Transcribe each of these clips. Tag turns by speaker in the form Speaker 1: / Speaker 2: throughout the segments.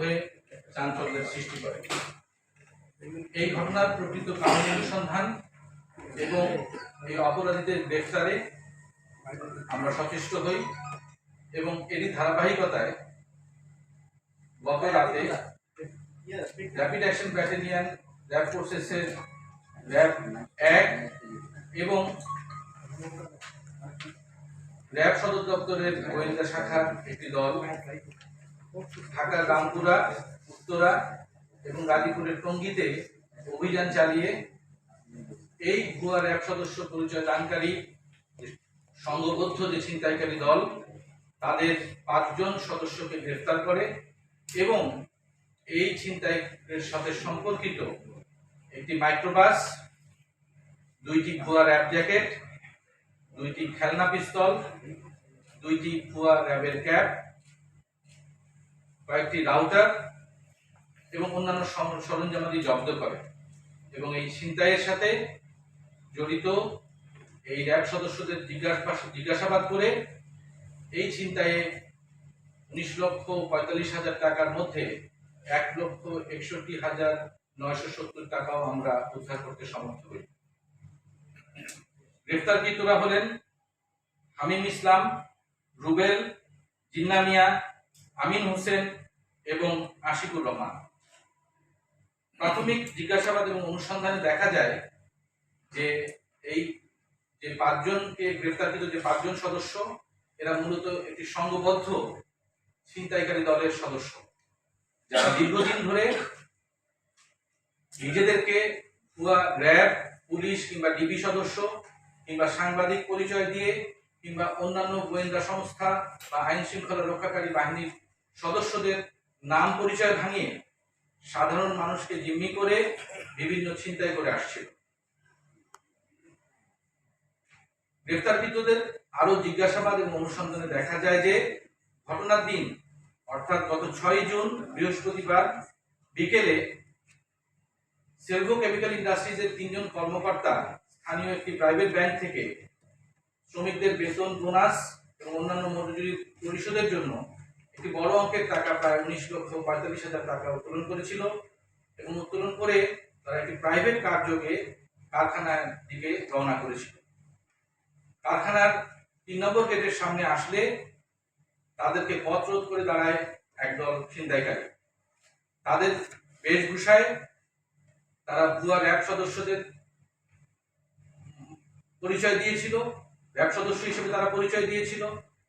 Speaker 1: হয়ে চাঞ্চল্যের সৃষ্টি করে। এই ঘটনার প্রকৃত কারণ অনুসন্ধান এবং এই অপরাধীদের গ্রেফতারে আমরা সচেষ্ট হই এবং এরই ধারাবাহিকতায় গত রাতে র্যাপিড অ্যাকশন ব্যাটালিয়ান র্যাব ফোর্সেসের এক এবং র্যাব সদর দপ্তরের গোয়েন্দা শাখার একটি দল ঢাকা রামপুরা উত্তরা এবং গাজীপুরের টঙ্গীতে অভিযান চালিয়ে এই ভুয়া এক সদস্য পরিচয় দানকারী সংঘবদ্ধ যে ছিনতাইকারী দল, তাদের পাঁচজন সদস্যকে গ্রেফতার করে এবং এই ছিনতাইয়ের সাথে সম্পর্কিত একটি মাইক্রোবাস, দুইটি ভুয়া র্যাব জ্যাকেট, দুইটি খেলনা পিস্তল, দুইটি ভুয়া র্যাবের ক্যাপ কয়েকটি রাউটার এবং অন্যান্য সরঞ্জামাদি জব্দ করে। এবং এই ছিনতাইয়ের সাথে জড়িত এই র্যাব সদস্যদের জিজ্ঞাসা, জিজ্ঞাসাবাদ করে এই ছিনতাইয়ে উনিশ লক্ষ পঁয়তাল্লিশ হাজার টাকার মধ্যে এক লক্ষ একষট্টি হাজার নয়শো সত্তর টাকাও আমরা উদ্ধার করতে সমর্থ হই। গ্রেফতারকৃতরা হলেন হামিম ইসলাম, রুবেল, জিন্না মিয়া আমিন হোসেন এবং আশিকুর রহমান। প্রাথমিক জিজ্ঞাসাবাদ এবং অনুসন্ধানে দেখা যায় যে এই যে পাঁচজনকে গ্রেফতারকৃত যে পাঁচজন সদস্য, এরা মূলত একটি সংঘবদ্ধ ছিনতাইকারী দলের সদস্য। যারা দীর্ঘদিন ধরে নিজেদেরকে ভুয়া র্যাব, পুলিশ কিংবা ডিবি সদস্য কিংবা সাংবাদিক পরিচয় দিয়ে কিংবা অন্যান্য গোয়েন্দা সংস্থা বা আইন শৃঙ্খলা রক্ষাকারী বাহিনীর সদস্যদের নাম পরিচয় ভাঙিয়ে সাধারণ মানুষকে জিম্মি করে বিভিন্ন ছিনতাই করে আসছিল। গ্রেফতারকৃতদের আরও জিজ্ঞাসাবাদ এবং অনুসন্ধানে দেখা যায় যে ঘটনার দিন, অর্থাৎ গত ছয় জুন, বৃহস্পতিবার বিকেলে সেলভো কেমিক্যাল ইন্ডাস্ট্রিজের তিনজন কর্মকর্তা স্থানীয় একটি প্রাইভেট ব্যাংক থেকে শ্রমিকদের বেতন, বোনাস এবং অন্যান্য মজুরি পরিশোধের জন্য একটি বড় অঙ্কের টাকা প্রায় উনিশ লক্ষ পঁয়তাল্লিশ হাজার টাকা উত্তোলন করেছিল এবং উত্তোলন করে তারা একটি প্রাইভেট কার্যকে কারখানার দিকে রওনা করেছিল। কারখানার তিন নম্বর গেটের সামনে আসলে তাদেরকে পথ রোধ করে দাঁড়ায় একদল ছিনতাইকারী। তাদের বেশভূষায় তারা ভুয়া র্যাব সদস্যদের পরিচয় দিয়েছিল। র্যাব সদস্য হিসেবে তারা পরিচয় দিয়েছিল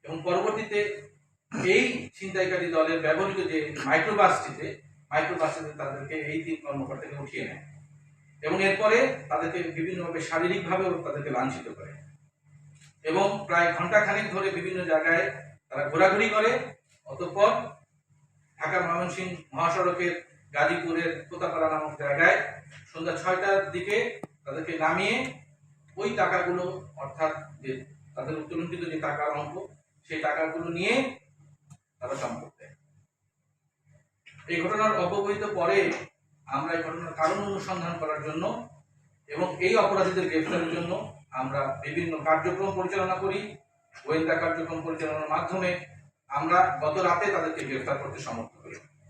Speaker 1: এবং পরবর্তীতে এই ছিনতাইকারী দলের ব্যবহৃত যে মাইক্রোবাসটিতে মাইক্রোবাসটিতে তাদেরকে এই তিন কর্মকর্তাকে উঠিয়ে নেয় এবং এরপরে তাদেরকে বিভিন্নভাবে শারীরিকভাবেও তাদেরকে লাঞ্ছিত করে। এবং প্রায় ঘন্টাখানেক ধরে বিভিন্ন জায়গায় তারা ঘোরাঘুরি করে, অতঃপর ঢাকা ময়মনসিংহ মহাসড়কের গাজীপুরের কোতাপাড়া নামক জায়গায় সন্ধ্যা ছয়টার দিকে তাদেরকে নামিয়ে ওই টাকাগুলো, অর্থাৎ যে তাদের উত্তোলনকৃত যে টাকার অঙ্ক সেই টাকাগুলো নিয়ে তারা সম্পদ দেয় এই ঘটনার অপবহিত পরে আমরা এই ঘটনার কারণ অনুসন্ধান করার জন্য এবং এই অপরাধীদের গ্রেফতারের জন্য আমরা বিভিন্ন কার্যক্রম পরিচালনা করি, গোয়েন্দা কার্যক্রম পরিচালনার মাধ্যমে আমরা গত রাতে তাদেরকে গ্রেফতার করতে সমর্থ